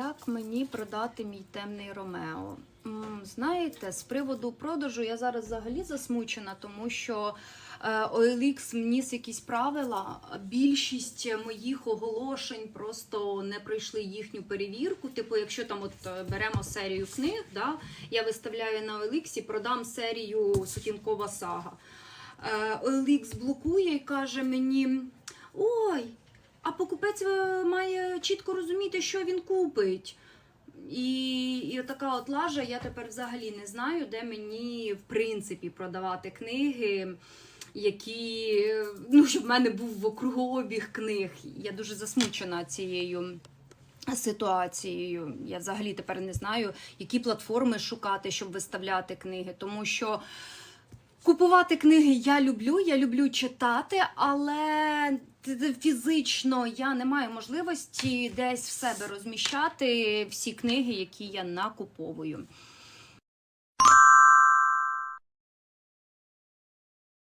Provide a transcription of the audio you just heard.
Як мені продати мій темний Ромео? Знаєте, з приводу продажу я зараз взагалі засмучена, тому що е, OLX вніс якісь правила. Більшість моїх оголошень просто не пройшли їхню перевірку. Типу, якщо там от е, беремо серію книг, да, я виставляю на OLX і продам серію Сутінкова сага. Е, OLX блокує і каже мені: ой, а покупець е, має чітко розуміти, що він купить. І, і така от лажа, я тепер взагалі не знаю, де мені в принципі продавати книги, які ну, щоб в мене був кругообіг книг. Я дуже засмучена цією. Ситуацією я взагалі тепер не знаю, які платформи шукати, щоб виставляти книги, тому що Купувати книги я люблю, я люблю читати, але фізично я не маю можливості десь в себе розміщати всі книги, які я накуповую.